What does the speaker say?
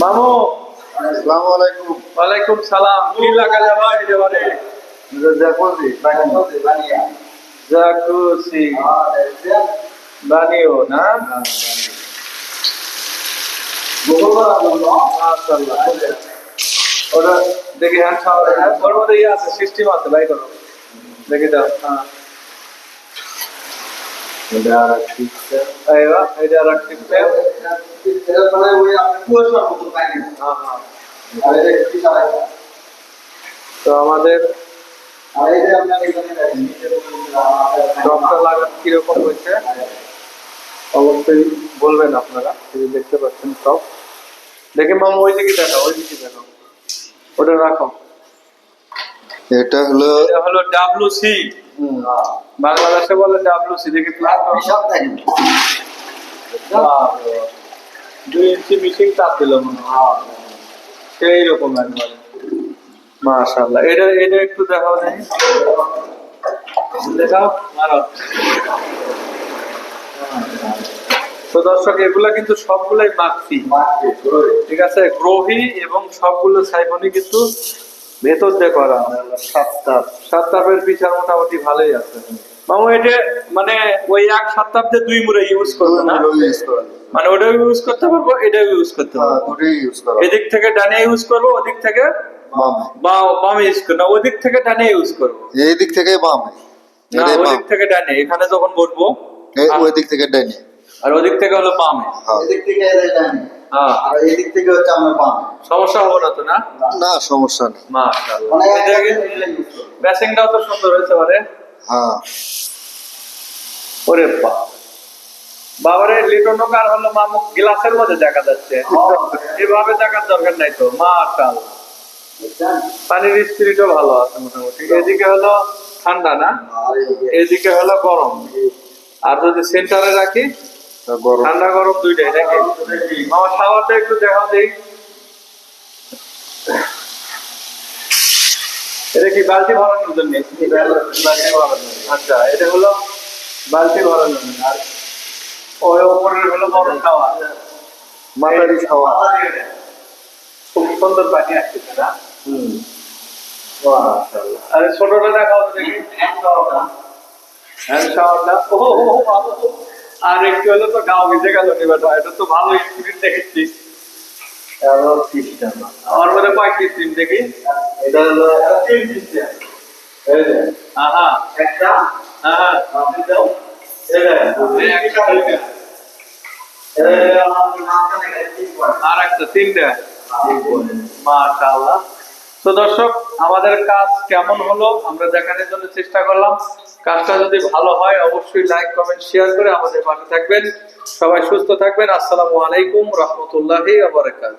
মামু। আসসালামু আলাইকুম। ওয়ালাইকুম সালাম। কি লাগা যাবা এবারে জাকুজি জাকুসি বানিও না? ওটা দেখি হ্যাঁ ওর মধ্যে ইয়ে আছে সিস্টেম আছে বাই করো। দেখি দাও হ্যাঁ। আইবা এটা রাখতে হ্যাঁ হ্যাঁ তো আমাদের টকটা লাগান কীরকম হয়েছে? অবশ্যই বলবেন আপনারা এই যে দেখতে পাচ্ছেন টক দেখে মামা ওই দিকে দেখো ওই দিকে দেখো ওটা রাখো। এটা হলো এটা হলো ডাব্লু সি বাংলাদেশে বলে ডাব্লু সি দেখি plus বাহ, দুই ইঞ্চি মিশিং তাপ দিল মনে হয়। সেই রকম একবারে। মাশাআল্লাহ। এটা এটা একটু দেখাও দেখি। দেখাও। তো দর্শক এগুলা কিন্তু সবগুলাই মাখছি ঠিক আছে? গ্রোহি এবং সবগুলো সাইফনি কিন্তু ভেতর দিয়ে করা সাত তাপ। সাত তাপের পিছার মোটামুটি ভালোই আছে। মামু এটা মানে ওই এক সাত তাপ দিয়ে দুই মুড়ে ইউজ করবে না? মানে ওটাও ইউজ করতে পারব এটাও ইউজ করতে হ্যাঁ পারব। এদিক থেকে ডানে ইউজ করব ওদিক থেকে বামে। ইউজ করব। না ওদিক থেকে ডানে ইউজ করব। এই দিক থেকে বামে। না ওদিক থেকে ডানে। এখানে যখন বসবো ওই দিক থেকে ডাইনে আর ওদিক থেকে হলো বামে। হ্যাঁ। এদিক থেকে ডানে। হ্যাঁ। আর এদিক থেকে হচ্ছে আমার বামে। সমস্যা হবে না তো না? না সমস্যা নেই। মাশাআল্লাহ। অনেক এটা কিন্তু ব্যাসিংটাও তো সুন্দর হয়েছে বারে। হ্যাঁ। ওরে বাপ। বাবারে লিটনক আর হলো মামু গ্লাসের মধ্যে দেখা যাচ্ছে। এভাবে দেখার দরকার নাই তো বুঝছেন? পানির স্পিরিটও ভালো আছে মোটামুটি। এদিকে হলো ঠান্ডা না? এদিকে। হলো গরম। আর যদি সেন্টারে রাখি ঠান্ডা গরম। দুইটাই নাকি? আমার শাওয়ারটা একটু দেখাও দেই। এটা কি বালতি ভরানোর জন্য আচ্ছা এটা হলো বালতি ভরানোর জন্য আর ওই ওপরের হলো গরম শাওয়ার মাথারি খাওয়া খুব সুন্দর পানি আসতেছে না? মাশাআল্লাহ। আরে ছোটটা দেখাও তো দেখি। হ্যান্ড শাওয়ারটা ও ও, ও, ও। আর একটু হলো তো গাও ভিজে গেল বেটা এটা তো ভালো স্পিরিট দেখেছি। আমার কয় দেখি। এটা হলো তিন সিস্টেম আহা। একটা দাও আর একটা তিনটা। মাশাআল্লাহ। তো দর্শক, আমাদের কাজ কেমন হলো আমরা দেখানোর জন্য চেষ্টা করলাম। কাজটা যদি ভালো হয়, অবশ্যই লাইক কমেন্ট শেয়ার করে আমাদের পাশে থাকবেন। সবাই সুস্থ থাকবেন। আসসালামু আলাইকুম রহমতুল্লাহ ওয়া বারাকাতুহু।